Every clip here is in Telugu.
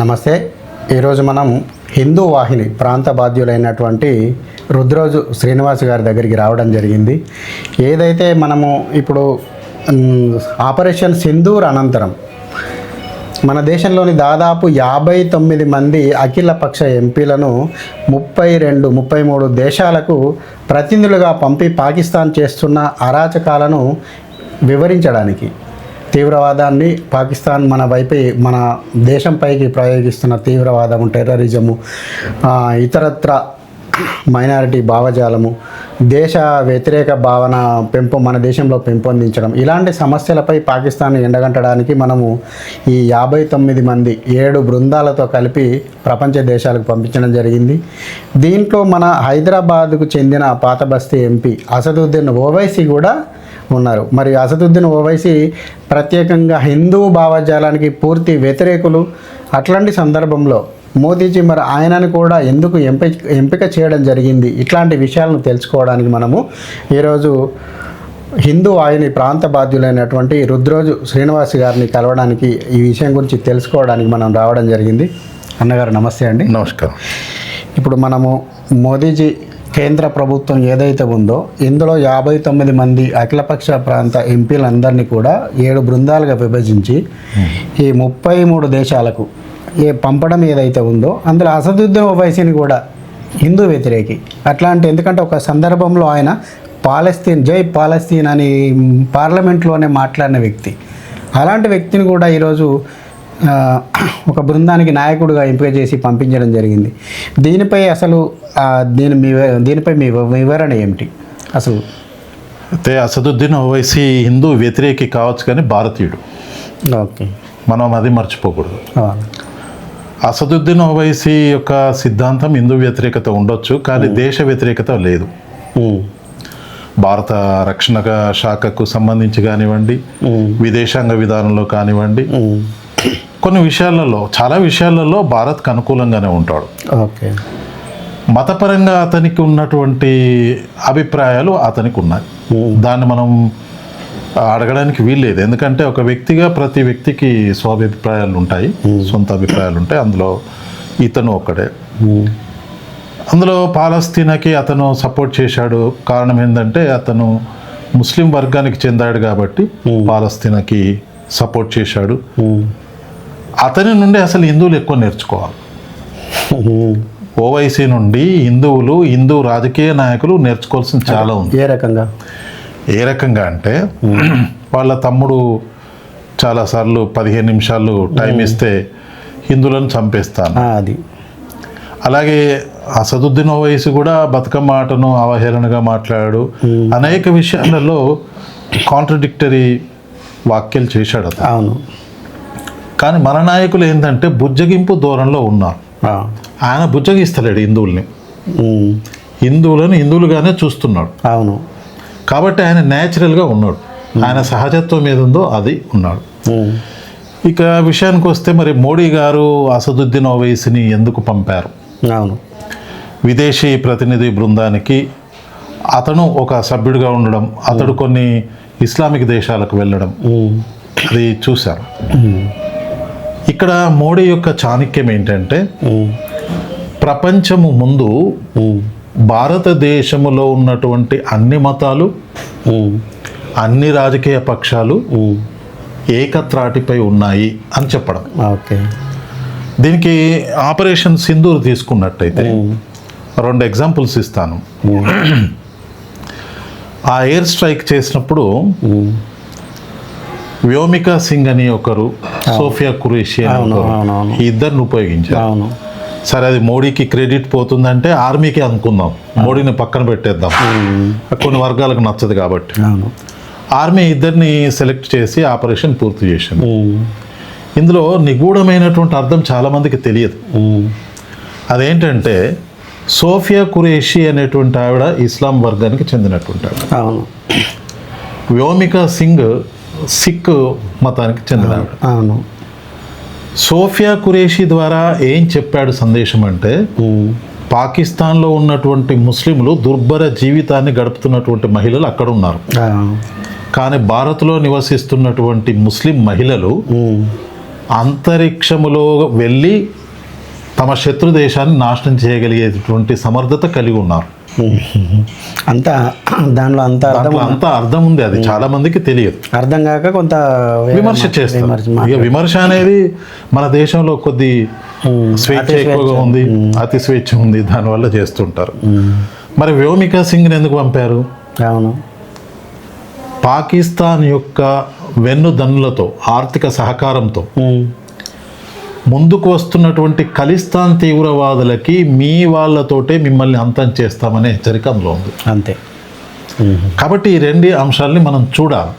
నమస్తే. ఈరోజు మనం హిందూ వాహిని ప్రాంత బాధ్యులైనటువంటి రుద్రోజు శ్రీనివాస్ గారి దగ్గరికి రావడం జరిగింది. ఏదైతే మనము ఇప్పుడు ఆపరేషన్ సింధూర్ అనంతరం మన దేశంలోని దాదాపు యాభై తొమ్మిది మంది అఖిలపక్ష ఎంపీలను ముప్పై రెండు ముప్పై మూడు దేశాలకు ప్రతినిధులుగా పంపి పాకిస్తాన్ చేస్తున్న అరాచకాలను వివరించడానికి తీవ్రవాదాన్ని పాకిస్తాన్ మన వైపై మన దేశంపైకి ప్రయోగిస్తున్న తీవ్రవాదము టెర్రరిజము ఇతరత్ర మైనారిటీ భావజాలము దేశ వ్యతిరేక భావన పెంపు మన దేశంలో పెంపొందించడం. ఇలాంటి సమస్యలపై పాకిస్తాన్ ఎండగంటడానికి మనము ఈ యాభై తొమ్మిది మంది ఏడు బృందాలతో కలిపి ప్రపంచ దేశాలకు పంపించడం జరిగింది. దీంట్లో మన హైదరాబాద్కు చెందిన పాత బస్తీ ఎంపీ అసదుద్దీన్ ఓవైసీ కూడా ఉన్నారు. మరి అసదుద్దీన్ ఓవైసీ ప్రత్యేకంగా హిందూ భావజాలానికి పూర్తి వ్యతిరేకులు. అట్లాంటి సందర్భంలో మోదీజీ మరి ఆయనను కూడా ఎందుకు ఎంపిక ఎంపిక చేయడం జరిగింది? ఇట్లాంటి విషయాలను తెలుసుకోవడానికి మనము ఈరోజు హిందూ ఆయన ప్రాంత బాధ్యులైనటువంటి రుద్రోజు శ్రీనివాస్ గారిని కలవడానికి ఈ విషయం గురించి తెలుసుకోవడానికి మనం రావడం జరిగింది. అన్నగారు నమస్తే అండి. నమస్కారం. ఇప్పుడు మనము మోదీజీ కేంద్ర ప్రభుత్వం ఏదైతే ఉందో ఇందులో యాభై తొమ్మిది మంది అఖిలపక్ష ప్రాంత ఎంపీలందరినీ కూడా ఏడు బృందాలుగా విభజించి ఈ ముప్పై మూడు దేశాలకు ఏ పంపడం ఏదైతే ఉందో అందులో అసదుద్దీన్ ఓవైసీని కూడా హిందూ వ్యతిరేకి. అట్లాంటి ఎందుకంటే ఒక సందర్భంలో ఆయన పాలస్తీన్ జై పాలస్తీన్ అని పార్లమెంట్లోనే మాట్లాడిన వ్యక్తి. అలాంటి వ్యక్తిని కూడా ఈరోజు ఒక బృందానికి నాయకుడిగా ఎంపిక చేసి పంపించడం జరిగింది. దీనిపై అసలు దీని మీ దీనిపై మీ వివరణ ఏమిటి? అసలు అయితే అసదుద్దీన్ ఓవైసీ హిందూ వ్యతిరేకి కావచ్చు కానీ భారతీయుడు. ఓకే. మనం అది మర్చిపోకూడదు. అసదుద్దీన్ ఓవైసీ యొక్క సిద్ధాంతం హిందూ వ్యతిరేకత ఉండొచ్చు కానీ దేశ వ్యతిరేకత లేదు. భారత రక్షణ శాఖకు సంబంధించి కానివ్వండి విదేశాంగ విధానంలో కానివ్వండి కొన్ని విషయాలలో చాలా విషయాలలో భారత్కు అనుకూలంగానే ఉంటాడు. ఓకే. మతపరంగా అతనికి ఉన్నటువంటి అభిప్రాయాలు అతనికి ఉన్నాయి. దాన్ని మనం అడగడానికి వీల్లేదు. ఎందుకంటే ఒక వ్యక్తిగా ప్రతి వ్యక్తికి స్వాభిప్రాయాలు ఉంటాయి సొంత అభిప్రాయాలు ఉంటాయి. అందులో ఇతను ఒక్కడే. ఉమ్, అందులో పాలస్తీనాకి అతను సపోర్ట్ చేశాడు. కారణం ఏంటంటే అతను ముస్లిం వర్గానికి చెందాడు కాబట్టి పాలస్తీనాకి సపోర్ట్ చేశాడు. అతని నుండి అసలు హిందువులు ఎక్కువ నేర్చుకోవాలి. ఓవైసీ నుండి హిందువులు హిందూ రాజకీయ నాయకులు నేర్చుకోవాల్సింది చాలా ఉంది. ఏ రకంగా? ఏ రకంగా అంటే వాళ్ళ తమ్ముడు చాలాసార్లు పదిహేను నిమిషాలు టైం ఇస్తే హిందువులను చంపేస్తాను. అది. అలాగే అసదుద్దీన్ ఓవైసీ కూడా బతుకమ్మ ఆటను అవహేళనగా మాట్లాడాడు అనేక విషయాలలో కాంట్రడిక్టరీ వ్యాఖ్యలు చేశాడు అతను. అవును. కానీ మన నాయకులు ఏంటంటే బుజ్జగింపు దూరంలో ఉన్నారు. ఆయన బుజ్జగిస్తలేడు హిందువుల్ని. హిందువులను హిందువులుగానే చూస్తున్నాడు. అవును. కాబట్టి ఆయన న్యాచురల్గా ఉన్నాడు. ఆయన సహజత్వం ఏది ఉందో అది ఉన్నాడు. ఇక విషయానికి వస్తే మరి మోడీ గారు అసదుద్దీన్ ఓవైసీని ఎందుకు పంపారు? అవును. విదేశీ ప్రతినిధి బృందానికి అతను ఒక సభ్యుడిగా ఉండడం అతడు కొన్ని ఇస్లామిక్ దేశాలకు వెళ్ళడం అది చూశారు. ఇక్కడ మోడీ యొక్క చాణక్యం ఏంటంటే ప్రపంచము ముందు భారతదేశములో ఉన్నటువంటి అన్ని మతాలు అన్ని రాజకీయ పక్షాలు ఏకత్రాటిపై ఉన్నాయి అని చెప్పడం. ఓకే. దీనికి ఆపరేషన్ సింధూర్ తీసుకున్నట్టయితే రెండు ఎగ్జాంపుల్స్ ఇస్తాను. ఆ ఎయిర్ స్ట్రైక్ చేసినప్పుడు వ్యోమికా సింగ్ అని ఒకరు సోఫియా కురేషి అని. ఈ ఇద్దరిని ఉపయోగించారు. అవును. సరే అది మోడీకి క్రెడిట్ పోతుందంటే ఆర్మీకి అనుకుందాం. మోడీని పక్కన పెట్టేద్దాం. కొన్ని వర్గాలకు నచ్చదు కాబట్టి. ఆర్మీ ఇద్దరిని సెలెక్ట్ చేసి ఆపరేషన్ పూర్తి చేసింది. ఇందులో నిగూఢమైనటువంటి అర్థం చాలామందికి తెలియదు. అదేంటంటే సోఫియా కురేషి అనేటువంటి ఆవిడ ఇస్లాం వర్గానికి చెందినటువంటి ఆవిడ. వ్యోమికా సింగ్ సిక్ మతానికి చెందిన అవును. సోఫియా కురేషి ద్వారా ఏం చెప్పాడు సందేశం అంటే పాకిస్తాన్లో ఉన్నటువంటి ముస్లింలు దుర్భర జీవితాన్ని గడుపుతున్నటువంటి మహిళలు అక్కడ ఉన్నారు. కానీ భారత్లో నివసిస్తున్నటువంటి ముస్లిం మహిళలు అంతరిక్షములో వెళ్ళి తమ శత్రు దేశాన్ని నాశనం చేయగలిగేటువంటి సమర్థత కలిగి ఉన్నారు. అంతా దానిలో అంత అంత అర్థం ఉంది అది చాలా మందికి తెలియదు. అర్థం కాక కొంత విమర్శ చేస్తారు. విమర్శ అనేది మన దేశంలో కొద్ది స్వేచ్ఛ ఎక్కువగా ఉంది అతి స్వేచ్ఛ ఉంది దానివల్ల చేస్తుంటారు. మరి వ్యోమికా సింగ్ని ఎందుకు పంపారు? అవును. పాకిస్తాన్ యొక్క వెన్నుదన్నులతో ఆర్థిక సహకారంతో ముందుకు వస్తున్నటువంటి ఖలిస్తాన్ తీవ్రవాదులకి మీ వాళ్ళతోటే మిమ్మల్ని అంతం చేస్తామనే హెచ్చరిక అందులో ఉంది. అంతే. కాబట్టి ఈ రెండు అంశాలని మనం చూడాలి.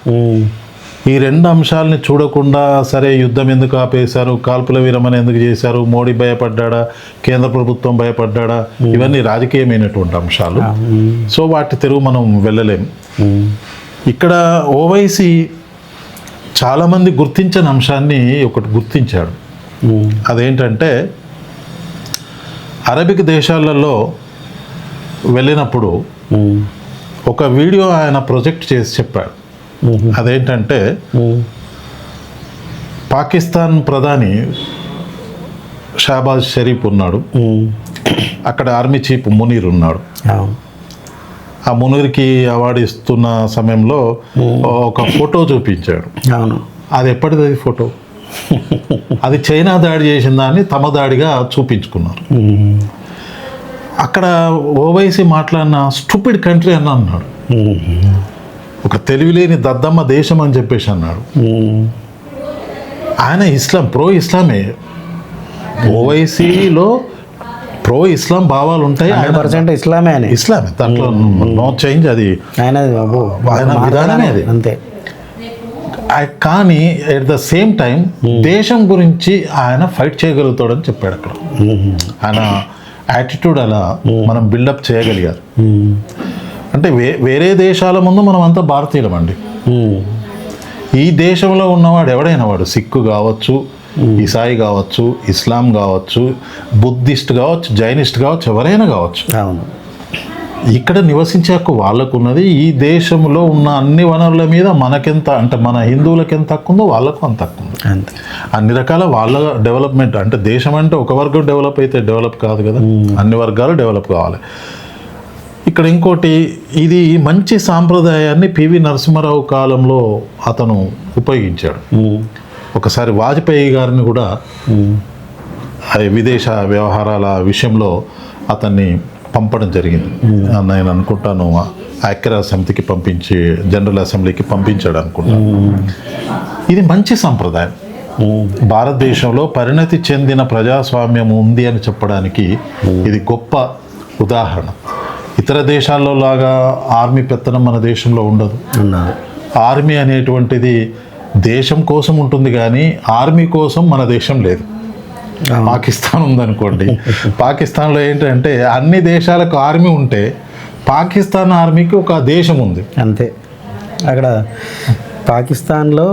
ఈ రెండు అంశాలని చూడకుండా సరే యుద్ధం ఎందుకు ఆపేశారు కాల్పుల విరమణ ఎందుకు చేశారు మోడీ భయపడ్డా కేంద్ర ప్రభుత్వం భయపడ్డా ఇవన్నీ రాజకీయమైనటువంటి అంశాలు. సో వాటి తెరువు మనం వెళ్ళలేం ఉమ్, ఇక్కడ ఓవైసీ చాలామంది గుర్తించని అంశాన్ని ఒకటి గుర్తించాడు. అదేంటంటే అరబిక్ దేశాలలో వెళ్ళినప్పుడు ఒక వీడియో ఆయన ప్రొజెక్ట్ చేసి చెప్పాడు. అదేంటంటే పాకిస్తాన్ ప్రధాని షాబాజ్ షరీఫ్ ఉన్నాడు. అక్కడ ఆర్మీ చీఫ్ మునీర్ ఉన్నాడు. ఆ మునీర్కి అవార్డు ఇస్తున్న సమయంలో ఒక ఫోటో చూపించాడు. అవును. అది ఎప్పటిది ఫోటో? అది చైనా దాడి చేసిన దాన్ని తమ దాడిగా చూపించుకున్నారు. అక్కడ ఓవైసీ మాట్లాడిన స్టూపిడ్ కంట్రీ అని అన్నాడు. ఒక తెలివిలేని దద్దమ్మ దేశం అని చెప్పేసి అన్నాడు. ఆయన ఇస్లాం ప్రో ఇస్లామే. ఓవైసీలో ప్రో ఇస్లాం భావాలు ఉంటాయి. పర్సెంట్ ఇస్లామే అని. ఇస్లామే. దాంట్లో నో చేంజ్ అది. ఆయన విధానమే అది. అంతే. కానీ ఎట్ ద సేమ్ టైం దేశం గురించి ఆయన ఫైట్ చేయగలుగుతాడని చెప్పాడు అక్కడ. ఉమ్, ఆయన యాటిట్యూడ్ అలా మనం బిల్డప్ చేయగలిగారు. ఉమ్, అంటే వే వేరే దేశాల ముందు మనం అంతా భారతీయులం అండి. ఈ దేశంలో ఉన్నవాడు ఎవడైనా వాడు? సిక్కు కావచ్చు ఇసాయి కావచ్చు ఇస్లాం కావచ్చు బుద్ధిస్ట్ కావచ్చు జైనిస్ట్ కావచ్చు ఎవరైనా కావచ్చు. అవును. ఇక్కడ నివసించే హక్కు వాళ్ళకు ఉన్నది ఈ దేశంలో ఉన్న అన్ని వనరుల మీద మనకెంత అంటే మన హిందువులకు ఎంత హక్కు ఉందో వాళ్ళకు అంత హక్కు ఉంది. అంతే. అన్ని రకాల వాళ్ళ డెవలప్మెంట్ అంటే దేశం అంటే ఒక వర్గం డెవలప్ అయితే డెవలప్ కాదు కదా? అన్ని వర్గాలు డెవలప్ కావాలి. ఇక్కడ ఇంకోటి ఇది మంచి సాంప్రదాయాన్ని పివి నరసింహారావు కాలంలో అతను ఉపయోగించాడు. ఒకసారి వాజ్పేయి గారిని కూడా విదేశ వ్యవహారాల విషయంలో అతన్ని పంపడం జరిగింది. నేను అనుకుంటాను ఐక్యరా సమితికి పంపించి జనరల్ అసెంబ్లీకి పంపించాడు అనుకుంటాను ఇది మంచి సంప్రదాయం. భారతదేశంలో పరిణతి చెందిన ప్రజాస్వామ్యం ఉంది అని చెప్పడానికి ఇది గొప్ప ఉదాహరణ. ఇతర దేశాల్లో లాగా ఆర్మీ పెత్తనం మన దేశంలో ఉండదు. ఆర్మీ అనేటువంటిది దేశం కోసం ఉంటుంది కానీ ఆర్మీ కోసం మన దేశం లేదు. పాకిస్తాన్ ఉందనుకోండి. పాకిస్తాన్లో ఏంటంటే అన్ని దేశాలకు ఆర్మీ ఉంటే పాకిస్తాన్ ఆర్మీకి ఒక దేశం ఉంది. అంతే. అక్కడ పాకిస్తాన్లో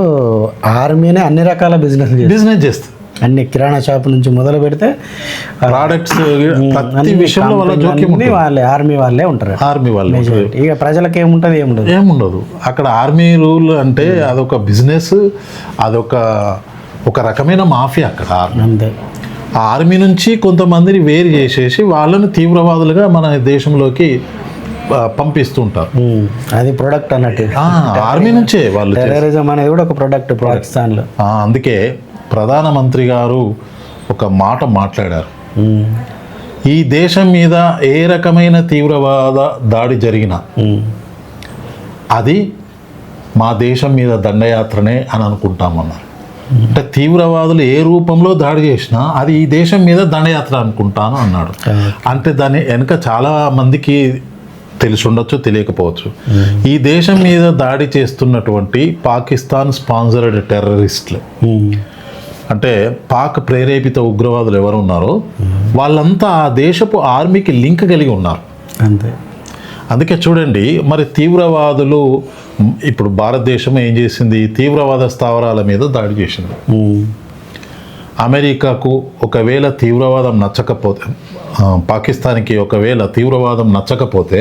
ఆర్మీనే అన్ని రకాల బిజినెస్ బిజినెస్ చేస్తుంది. అన్ని కిరాణా షాప్ నుంచి మొదలు పెడితే ప్రోడక్ట్స్ ప్రతి విషయంలో వాళ్ళ జోక్యం వాళ్ళే ఆర్మీ వాళ్ళే ఉంటారు. ఆర్మీ వాళ్ళు. ఇక ప్రజలకు ఏముంటది ఏముండదు. ఏముండదు. అక్కడ ఆర్మీ రూల్ అంటే అదొక బిజినెస్ అదొక ఒక రకమైన మాఫియా అక్కడ. ఆర్మీ అంతే. ఆర్మీ నుంచి కొంతమందిని వేరు చేసేసి వాళ్ళని తీవ్రవాదులుగా మన దేశంలోకి పంపిస్తుంటారు. అది ప్రొడక్ట్ అన్నట్టు. ఆర్మీ నుంచే వాళ్ళు. టెర్రరిజం అనేది కూడా ఒక ప్రొడక్ట్ పాకిస్తాన్లో. అందుకే ప్రధానమంత్రి గారు ఒక మాట మాట్లాడారు. ఈ దేశం మీద ఏ రకమైన తీవ్రవాద దాడి జరిగినా అది మా దేశం మీద దండయాత్రనే అని అనుకుంటామన్నారు. అంటే తీవ్రవాదులు ఏ రూపంలో దాడి చేసినా అది ఈ దేశం మీద దండయాత్ర అనుకుంటాను అన్నాడు. అంటే దాని వెనుక చాలా మందికి తెలిసి ఉండొచ్చు తెలియకపోవచ్చు. ఈ దేశం మీద దాడి చేస్తున్నటువంటి పాకిస్తాన్ స్పాన్సర్డ్ టెర్రరిస్టులు. అంటే పాక్ ప్రేరేపిత ఉగ్రవాదులు ఎవరు ఉన్నారో వాళ్ళంతా ఆ దేశపు ఆర్మీకి లింక్ కలిగి ఉన్నారు. అంతే. అందుకే చూడండి మరి తీవ్రవాదులు ఇప్పుడు భారతదేశం ఏం చేసింది? తీవ్రవాద స్థావరాల మీద దాడి చేసింది. అమెరికాకు ఒకవేళ తీవ్రవాదం నచ్చకపోతే పాకిస్తాన్కి ఒకవేళ తీవ్రవాదం నచ్చకపోతే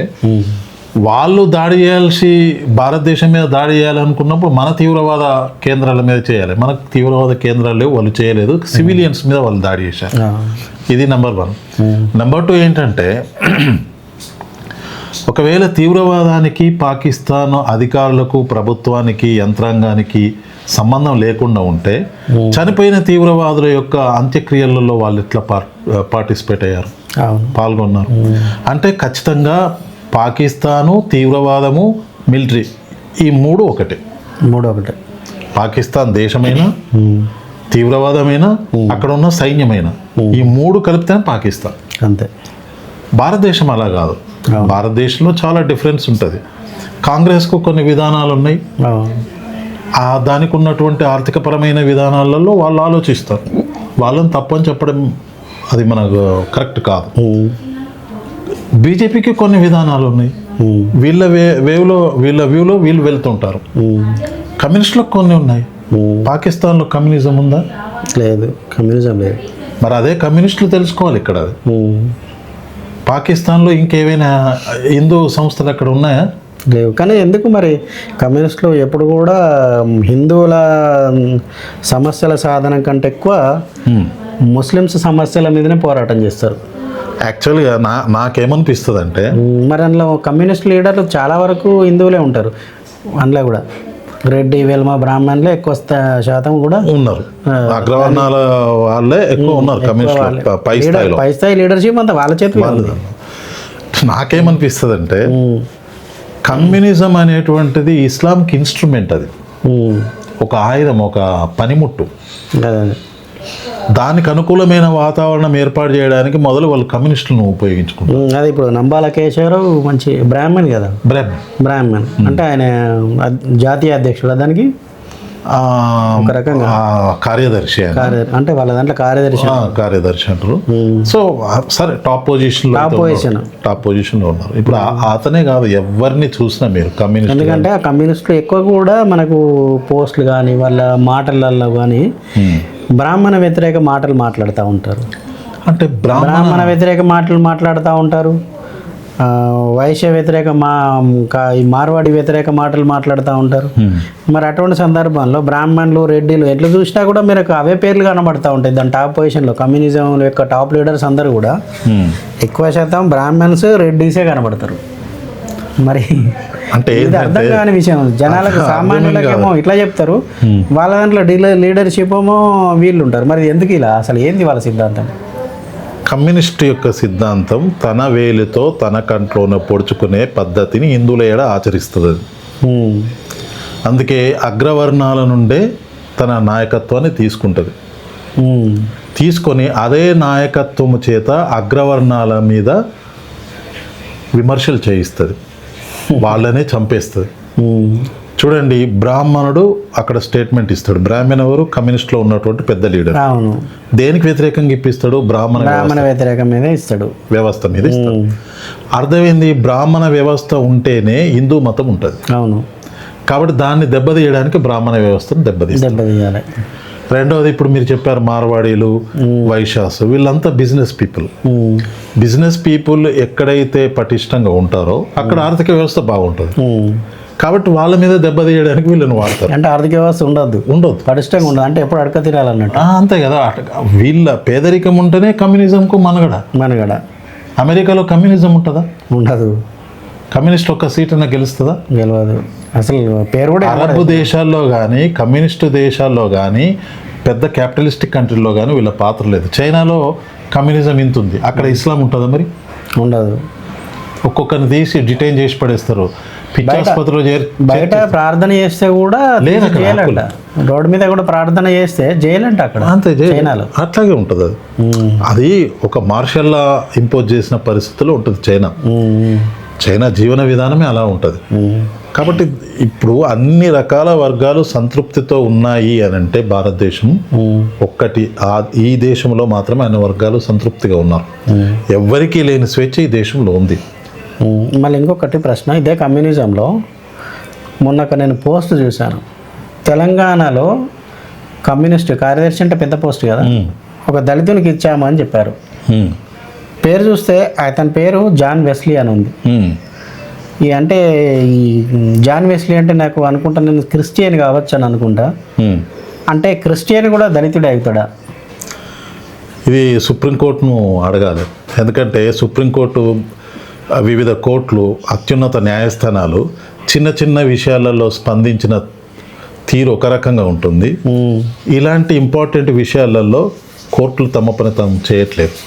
వాళ్ళు దాడి చేయాల్సి భారతదేశం మీద దాడి చేయాలనుకున్నప్పుడు మన తీవ్రవాద కేంద్రాల మీద చేయాలి. మనకు తీవ్రవాద కేంద్రాలు వాళ్ళు చేయలేదు. సివిలియన్స్ మీద వాళ్ళు దాడి చేశారు. ఇది నెంబర్ వన్. నెంబర్ టూ ఏంటంటే ఒకవేళ తీవ్రవాదానికి పాకిస్తాన్ అధికారులకు ప్రభుత్వానికి యంత్రాంగానికి సంబంధం లేకుండా ఉంటే చనిపోయిన తీవ్రవాదుల యొక్క అంత్యక్రియలలో వాళ్ళు ఎట్లా పార్- పార్టిసిపేట్ అయ్యారు. అవును. పాల్గొన్నారు. అంటే ఖచ్చితంగా పాకిస్తాను తీవ్రవాదము మిలిటరీ ఈ మూడు ఒకటే. మూడు ఒకటి. పాకిస్తాన్ దేశమైన ఉమ్, తీవ్రవాదమైన అక్కడ ఉన్న సైన్యమైన ఈ మూడు కలిపితేనే పాకిస్తాన్. అంతే. భారతదేశం అలా కాదు. భారతదేశంలో చాలా డిఫరెన్స్ ఉంటుంది. కాంగ్రెస్కు కొన్ని విధానాలు ఉన్నాయి. ఆ దానికి ఉన్నటువంటి ఆర్థికపరమైన విధానాలలో వాళ్ళు ఆలోచిస్తారు. వాళ్ళని తప్పని చెప్పడం అది మనకు కరెక్ట్ కాదు. బీజేపీకి కొన్ని విధానాలు ఉన్నాయి. వీళ్ళ వే వేవ్లో వీళ్ళ వ్యూలో వీళ్ళు వెళ్తుంటారు. కమ్యూనిస్టులకు కొన్ని ఉన్నాయి. పాకిస్తాన్లో కమ్యూనిజం ఉందా? లేదు. కమ్యూనిజం లేదు. మరి అదే కమ్యూనిస్టులు తెలుసుకోవాలి ఇక్కడ. అది పాకిస్తాన్లో ఇంకేమైనా హిందూ సంస్థలు అక్కడ ఉన్నాయా? లేవు. కానీ ఎందుకు మరి? కమ్యూనిస్టులు ఎప్పుడు కూడా హిందువుల సమస్యల సాధన కంటే ఎక్కువ ముస్లిమ్స్ సమస్యల మీదనే పోరాటం చేస్తారు. యాక్చువల్గా నా నాకేమనిపిస్తుంది అంటే మరి అందులో కమ్యూనిస్ట్ లీడర్లు చాలా వరకు హిందువులే ఉంటారు. అందులో కూడా. రెడ్డి వెల్మ బ్రాహ్మణులే ఎక్కువ శాతం కూడా ఉన్నారు. అగ్రవర్ణాల వాళ్ళే ఎక్కువ ఉన్నారు ప- స్థాయిలో. స్థాయి లీడర్షిప్ అంతా వాళ్ళ చేతిలో ఉంది నాకేమనిపిస్తుంది అంటే కమ్యూనిజం అనేటువంటిది ఇస్లాంకి ఇన్స్ట్రుమెంట్ అది. ఒక ఆయుధం ఒక పనిముట్టు. దానికి అనుకూలమైన వాతావరణం ఏర్పాటు చేయడానికి మొదలు వాళ్ళు కమ్యూనిస్టులను ఉపయోగించుకుంటారు. అదే ఇప్పుడు నంబాల కేశవరావు మంచి బ్రాహ్మణ్ కదా? బ్రహ్మ బ్రాహ్మణ్. అంటే ఆయన జాతీయ అధ్యక్షుడు దానికి? రకంగా. కార్యదర్శి అంటే వాళ్ళ దాంట్లో కార్యదర్శి కార్యదర్శి అంటారు. సో సరే top position Top position. Top position. లో ఉన్నారు. ఇప్పుడు అతనే కాదు ఎవరిని చూసినా మీరు కమ్యూనిస్ట్ ఎందుకంటే ఆ కమ్యూనిస్టులు ఎక్కువ కూడా మనకు పోస్టులు కానీ వాళ్ళ మాటలలో కానీ. బ్రాహ్మణ వ్యతిరేక మాటలు మాట్లాడుతూ ఉంటారు. అంటే బ్రాహ్మణ వ్యతిరేక మాటలు మాట్లాడుతూ ఉంటారు. వైశ్య వ్యతిరేక మా మార్వాడి వ్యతిరేక మాటలు మాట్లాడుతూ ఉంటారు. ఉమ్. మరి అటువంటి సందర్భంలో బ్రాహ్మణులు రెడ్డిలు ఎట్లా చూసినా కూడా మీరు అవే పేర్లు కనబడతా ఉంటాయి. దాని టాప్ పొజిషన్లో కమ్యూనిజం యొక్క టాప్ లీడర్స్ అందరూ కూడా ఉమ్. ఎక్కువ శాతం బ్రాహ్మణ్స్ రెడ్డిసే కనబడతారు. మరి అంటే అర్థం కాని విషయం. జనాలకు సామాన్యులకేమో ఇట్లా చెప్తారు. వాళ్ళ దాంట్లో డీలర్ లీడర్షిప్ ఏమో వీళ్ళు ఉంటారు మరి ఎందుకు ఇలా? అసలు ఏంది వాళ్ళ సిద్ధాంతం? కమ్యూనిస్ట్ యొక్క సిద్ధాంతం తన వేలితో తన కంట్లోన పొడుచుకునే పద్ధతిని హిందువుల ఏడ ఆచరిస్తుంది. అందుకే అగ్రవర్ణాల నుండే తన నాయకత్వాన్ని తీసుకుంటుంది. తీసుకొని అదే నాయకత్వము చేత అగ్రవర్ణాల మీద విమర్శలు చేయిస్తుంది. వాళ్ళనే చంపేస్తుంది. చూడండి బ్రాహ్మణుడు అక్కడ స్టేట్మెంట్ ఇస్తాడు. బ్రాహ్మణ ఎవరు? కమ్యూనిస్ట్లో ఉన్నటువంటి పెద్ద లీడర్. అవును. దేనికి వ్యతిరేకంగా ఇప్పిస్తాడు? బ్రాహ్మణ బ్రాహ్మణ వ్యతిరేకం మీద ఇస్తాడు. వ్యవస్థ మీద ఇస్తాడు. అర్థమైంది బ్రాహ్మణ వ్యవస్థ ఉంటేనే హిందూ మతం ఉంటుంది. అవును. కాబట్టి దాన్ని దెబ్బతీయడానికి బ్రాహ్మణ వ్యవస్థను దెబ్బతీయాలి. రెండవది ఇప్పుడు మీరు చెప్పారు మార్వాడీలు వైశ్యాస్ వీళ్ళంతా బిజినెస్ పీపుల్. బిజినెస్ పీపుల్ ఎక్కడైతే పటిష్టంగా ఉంటారో అక్కడ ఆర్థిక వ్యవస్థ బాగుంటుంది. కాబట్టి వాళ్ళ మీద దెబ్బతీయడానికి వీళ్ళని వాడతారు. అంటే ఆర్థిక వ్యవస్థ ఉండొద్దు ఉండదు. పటిష్టంగా ఉండదు. అంటే ఎప్పుడు అడక తినాలన్నట్టు అంతే కదా. వీళ్ళ పేదరికం ఉంటేనే కమ్యూనిజంకు మనగడ. మనగడ. అమెరికాలో కమ్యూనిజం ఉంటుందా? ఉండదు. కమ్యూనిస్ట్ ఒక్క సీట్ అన్న గెలుస్తుందా? గెలవదు. అసలు పేరు కూడా అరబ్ దేశాల్లో కానీ కమ్యూనిస్టు దేశాల్లో కానీ పెద్ద క్యాపిటలిస్టిక్ కంట్రీలో కానీ వీళ్ళ పాత్ర లేదు. చైనాలో కమ్యూనిజం ఇంత ఉంది అక్కడ ఇస్లాం ఉంటుందా మరి? ఉండదు. ఒక్కొక్కరిని తీసి డిటైన్ చేసి పడేస్తారు. పిచ్చి ఆసుపత్రిలో చేరి బయట ప్రార్థన చేస్తే కూడా లేదు జైలంట. రోడ్డు మీద కూడా ప్రార్థన చేస్తే జైలంట అక్కడ అంతే చైనాలో. అట్లాగే ఉంటుంది అది. ఉమ్, అది ఒక మార్షల్లా ఇంపోజ్ చేసిన పరిస్థితిలో ఉంటుంది చైనా. ఉమ్, చైనా జీవన విధానమే అలా ఉంటుంది. కాబట్టి ఇప్పుడు అన్ని రకాల వర్గాలు సంతృప్తితో ఉన్నాయి అని అంటే భారతదేశం ఒక్కటి ఆ ఈ దేశంలో మాత్రమే అన్ని వర్గాలు సంతృప్తిగా ఉన్నారు. ఉమ్, ఎవ్వరికీ లేని స్వేచ్ఛ ఈ దేశంలో ఉంది. మళ్ళీ ఇంకొకటి ప్రశ్న ఇదే కమ్యూనిజంలో మొన్న ఒక నేను పోస్ట్ చూశాను. తెలంగాణలో కమ్యూనిస్ట్ కార్యదర్శి అంటే పెద్ద పోస్ట్ కదా. ఒక దళితునికి ఇచ్చామని చెప్పారు. పేరు చూస్తే అతని పేరు జాన్ వెస్లీ అని ఉంది. ఈ అంటే ఈ జాన్ వెస్లీ అంటే నాకు అనుకుంటా నేను క్రిస్టియన్ కావచ్చు అని అనుకుంటా. అంటే క్రిస్టియన్ కూడా దళితుడే అవుతాడా? ఇది సుప్రీంకోర్టును అడగాలి. ఎందుకంటే సుప్రీంకోర్టు వివిధ కోర్టులు అత్యున్నత న్యాయస్థానాలు చిన్న చిన్న విషయాలలో స్పందించిన తీరు ఒక రకంగా ఉంటుంది. ఇలాంటి ఇంపార్టెంట్ విషయాలలో కోర్టులు తమ పని తాము చేయట్లేదు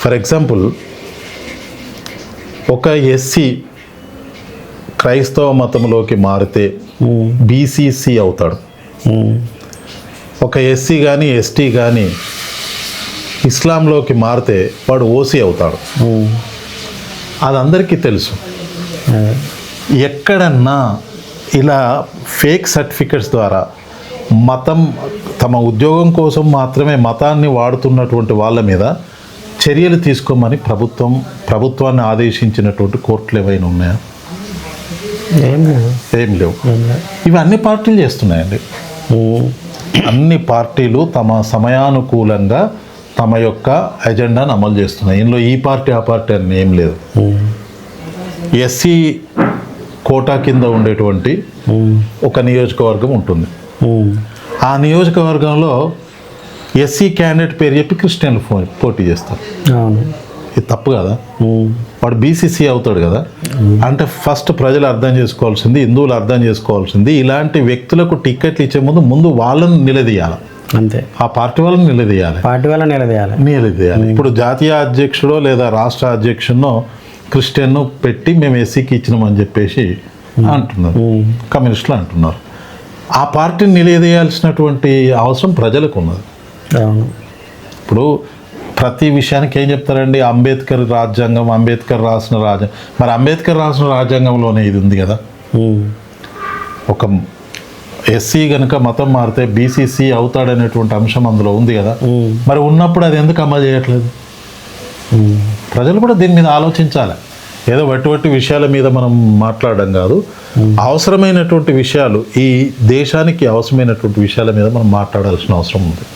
ఫర్ ఎగ్జాంపుల్ ఒక ఎస్సీ క్రైస్తవ మతంలోకి మారితే బీసీసీ అవుతాడు. ఒక ఎస్సీ కానీ ఎస్టీ కానీ ఇస్లాంలోకి మారితే వాడు ఓసీ అవుతాడు. అది అందరికీ తెలుసు. ఎక్కడన్నా ఇలా ఫేక్ సర్టిఫికెట్స్ ద్వారా మతం తమ ఉద్యోగం కోసం మాత్రమే మతాన్ని వాడుతున్నటువంటి వాళ్ళ మీద చర్యలు తీసుకోమని ప్రభుత్వం ప్రభుత్వాన్ని ఆదేశించినటువంటి కోర్టులు ఏవైనా ఉన్నాయా? ఏం లేవు. ఇవి అన్ని పార్టీలు చేస్తున్నాయండి. అన్ని పార్టీలు తమ సమయానుకూలంగా తమ యొక్క ఎజెండాను అమలు చేస్తున్నాయి. ఇందులో ఈ పార్టీ ఆ పార్టీ అని ఏం లేదు. ఎస్సీ కోటా కింద ఉండేటువంటి ఒక నియోజకవర్గం ఉంటుంది. ఆ నియోజకవర్గంలో ఎస్సీ క్యాండిడేట్ పేరు చెప్పి క్రిస్టియన్లు ఫో పోటీ చేస్తారు. అవును. ఇది తప్పు కదా? వాడు బీసీసీ అవుతాడు కదా? అంటే ఫస్ట్ ప్రజలు అర్థం చేసుకోవాల్సింది హిందువులు అర్థం చేసుకోవాల్సింది ఇలాంటి వ్యక్తులకు టికెట్లు ఇచ్చే ముందు ముందు వాళ్ళని నిలదీయాలి. అంతే. ఆ పార్టీ వాళ్ళని నిలదీయాలి. పార్టీ వల్ల నిలదీయాలి. నిలదీయాలి. ఇప్పుడు జాతీయ అధ్యక్షుడో లేదా రాష్ట్ర అధ్యక్షునో క్రిస్టియన్ను పెట్టి మేము ఎస్సీకి ఇచ్చినామని చెప్పేసి అంటున్నారు. కమ్యూనిస్టులు అంటున్నారు. ఆ పార్టీని నిలదీయాల్సినటువంటి అవసరం ప్రజలకు ఉన్నది. అవును. ఇప్పుడు ప్రతి విషయానికి ఏం చెప్తారండి? అంబేద్కర్ రాజ్యాంగం అంబేద్కర్ రాసిన రాజ్యాంగం మరి అంబేద్కర్ రాసిన రాజ్యాంగంలోనే ఇది ఉంది కదా? ఒక ఎస్సీ కనుక మతం మారితే బీసీసీ అవుతాడనేటువంటి అంశం అందులో ఉంది కదా? మరి ఉన్నప్పుడు అది ఎందుకు అమలు చేయట్లేదు? ప్రజలు కూడా దీని మీద ఆలోచించాలి. ఏదో వట్టి వట్టి విషయాల మీద మనం మాట్లాడడం కాదు. అవసరమైనటువంటి విషయాలు ఈ దేశానికి అవసరమైనటువంటి విషయాల మీద మనం మాట్లాడాల్సిన అవసరం ఉంది.